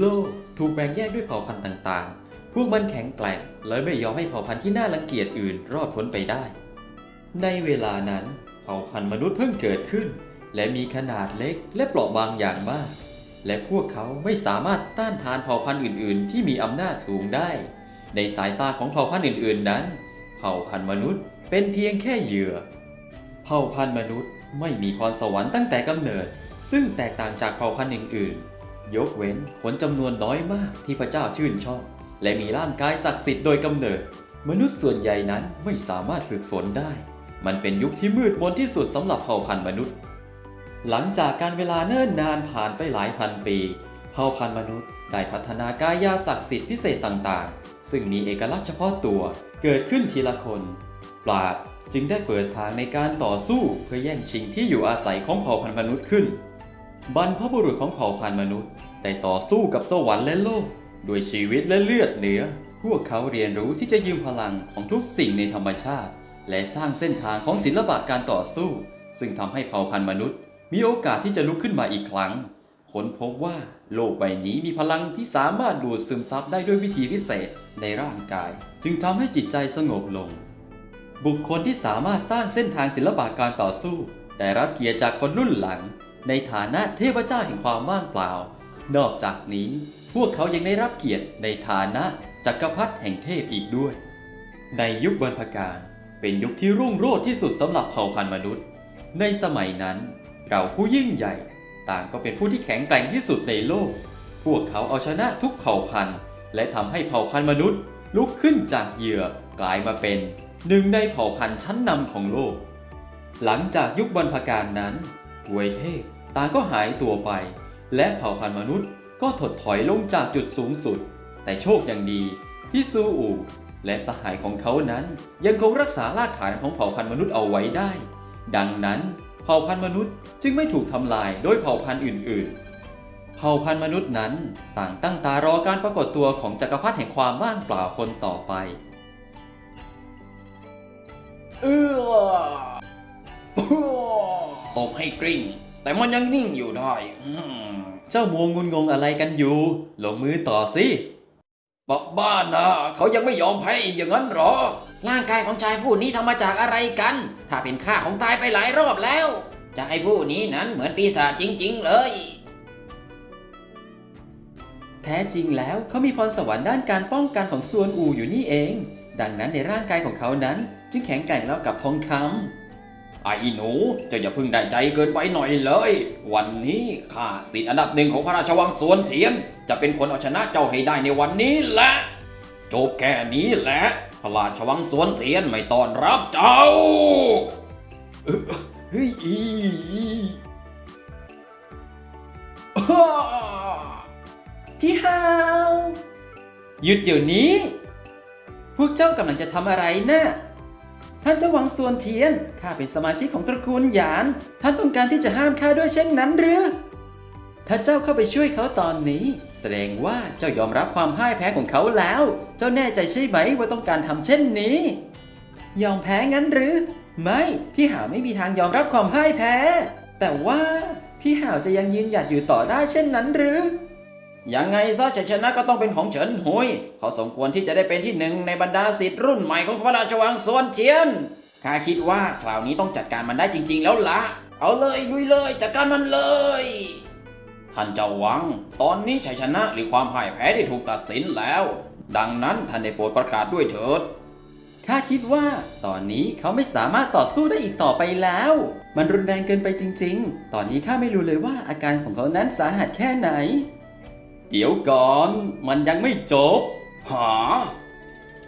โลกถูกแบ่งแยกด้วยเผ่าพันธุ์ต่างๆ พวกมันแข็งแกร่งเลยไม่ยอมให้เผ่าพันธุ์ที่น่ารังเกียจอื่นรอดพ้นไปได้ ในเวลานั้น เผ่าพันธุ์มนุษย์เพิ่งเกิดขึ้น และมีขนาดเล็กและเปราะบางอย่างมาก และพวกเขาไม่สามารถต้านทานเผ่าพันธุ์อื่น ๆ ที่มีอำนาจสูงได้ ในสายตาของเผ่าพันธุ์อื่น ๆ นั้น เผ่าพันธุ์มนุษย์เป็นเพียงแค่เหยื่อ เผ่าพันธุ์มนุษย์ไม่มีพรสวรรค์ตั้งแต่กำเนิด ซึ่งแตกต่างจากเผ่าพันธุ์อื่น ๆ ยกเว้นคนจำนวนน้อยมากที่พระเจ้าชื่นชอบ และมีร่างกายศักดิ์สิทธิ์โดยกำเนิด มนุษย์ส่วนใหญ่นั้นไม่สามารถฝึกฝนได้ มันเป็นยุคที่มืดมนที่สุดสำหรับเผ่าพันธุ์มนุษย์ หลังจากการเวลาเนิ่นนานผ่านไปหลายพันปี เผ่าพันธุ์มนุษย์ได้พัฒนากายาศักดิ์สิทธิ์พิเศษต่างๆ ซึ่งมีเอกลักษณ์เฉพาะตัวเกิดขึ้นทีละคน ปราดจึงได้เปิดทางในการต่อสู้เพื่อแย่งชิงที่อยู่อาศัยของเผ่าพันธุ์มนุษย์ขึ้น บรรพบุรุษของเผ่าพันธุ์มนุษย์ได้ต่อสู้กับสวรรค์และโลกด้วยชีวิตและเลือดเนื้อ พวกเขาเรียนรู้ที่จะยืมพลังของทุกสิ่งในธรรมชาติ และสร้างเส้นทางของศิลปะการต่อสู้ ซึ่งทำให้เผ่าพันธุ์มนุษย์ มีโอกาสที่จะลุกขึ้นมาอีกครั้งค้นพบว่าโลกใบนี้มีพลังที่สามารถดูดซึมซับได้ด้วยวิธีพิเศษในร่างกาย จึงทำให้จิตใจสงบลง บุคคลที่สามารถสร้างเส้นทางศิลปะการต่อสู้ ได้รับเกียรติจากคนรุ่นหลัง ในฐานะเทพเจ้าแห่งความว่างเปล่า นอกจากนี้พวกเขายังได้รับเกียรติในฐานะจักรพรรดิแห่งเทพอีกด้วย ในยุคบรรพการเป็นยุคที่รุ่งโรจน์ที่สุดสำหรับเผ่าพันธุ์มนุษย์ ในสมัยนั้นเราผู้ยิ่งใหญ่ ต่างก็เป็นผู้ที่แข็งแกร่งที่สุดในโลก พวกเขาเอาชนะทุกเผ่าพันธุ์ และทำให้เผ่าพันธุ์มนุษย์ ลุกขึ้นจากเหยื่อกลายมาเป็น หนึ่งในเผ่าพันธุ์ชั้นนำของโลก หลังจากยุคบรรพการนั้น หวยเทพต่างก็หายตัวไป และเผ่าพันธุ์มนุษย์ก็ถดถอยลงจากจุดสูงสุด แต่โชคยังดีที่ซูอูและสหายของเขานั้น ยังคงรักษารากฐานของเผ่าพันธุ์มนุษย์เอาไว้ได้ ดังนั้นเผ่าพันธุ์มนุษย์จึงไม่ถูกทำลายโดยเผ่าพันธุ์อื่น ๆ เผ่าพันธุ์มนุษย์นั้นต่างตั้งตารอการปรากฏตัวของจักรพรรดิแห่งความว่างเปล่าคนต่อไป เออ บให้กริ้ง แต่มันยังนิ่งอยู่ได้อืมเจ้ามัวงุนงงอะไรกันอยู่ ลงมือต่อสิ บอกบ้านนะเขายังไม่ยอมแพ้อีกอย่างนั้นเหรอ ร่างกายของชายผู้นี้ทำมาจากอะไรกัน ถ้าเป็นข้าของตายไปหลายรอบแล้วชายผู้นี้นั้นเหมือนปีศาจจริง ๆ เลย แท้จริงแล้วเขามีพรสวรรค์ด้านการป้องกันของส่วนอูอยู่นี่เอง ดังนั้นในร่างกายของเขานั้น จึงแข็งแกร่งแล้วกับทองคำ ไอ้หนูเจะอย่าเพึ่งได้ใจเกินไปหน่อยเลย วันนี้ข้าสิทธิ์อันดับหนึ่งของพระราชวังสวนเทียน จะเป็นคนเอาชนะเจ้าให้ได้ในวันนี้แหละจบแค่นี้แหละ พระราชวังสวนเทียนไม่ต้อนรับเจ้าเฮ้ยอีพี่ฮาวหยุดเดี๋ยวนี้ พวกเจ้ากำลังจะทำอะไรนะ่ะ ท่านเจ้าหวังส่วนเทียน ข้าเป็นสมาชิกของตระกูลหยาน ท่านต้องการที่จะห้ามข้าด้วยเช่นนั้นหรือ ถ้าเจ้าเข้าไปช่วยเขาตอนนี้ แสดงว่าเจ้ายอมรับความพ่ายแพ้ของเขาแล้ว เจ้าแน่ใจใช่ไหมว่าต้องการทำเช่นนี้ ยอมแพ้งั้นหรือ ไม่ พี่หาวไม่มีทางยอมรับความพ่ายแพ้ แต่ว่าพี่หาวจะยังยืนหยัดอยู่ต่อได้เช่นนั้นหรือ ยังไงซะชัยชนะก็ต้องเป็นของเฉินหุย เขาสมควรที่จะได้เป็นที่หนึ่งในบรรดาสิทธิ์รุ่นใหม่ของพระราชวังสวนเทียน ข้าคิดว่าคราวนี้ต้องจัดการมันได้จริง ๆ แล้วละ เอาเลยลุยเลยจัดการมันเลย ท่านเจ้าวัง ตอนนี้ชัยชนะหรือความพ่ายแพ้ได้ถูกตัดสินแล้ว ดังนั้นท่านได้โปรดประกาศด้วยเถิด ข้าคิดว่า ตอนนี้เขาไม่สามารถต่อสู้ได้อีกต่อไปแล้ว มันรุนแรงเกินไปจริง ๆ ตอนนี้ข้าไม่รู้เลยว่าอาการของเขานั้นสาหัสแค่ไหน เดี๋ยวก่อนมันยังไม่จบหา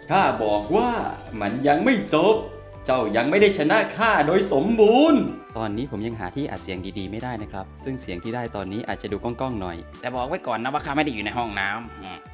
ข้าบอกว่ามันยังไม่จบ เจ้ายังไม่ได้ชนะข้าโดยสมบูรณ์ ตอนนี้ผมยังหาที่อัดเสียงดีๆไม่ได้นะครับ ซึ่งเสียงที่ได้ตอนนี้อาจจะดูก้องๆหน่อย แต่บอกไว้ก่อนนะว่าข้าไม่ได้อยู่ในห้องน้ำ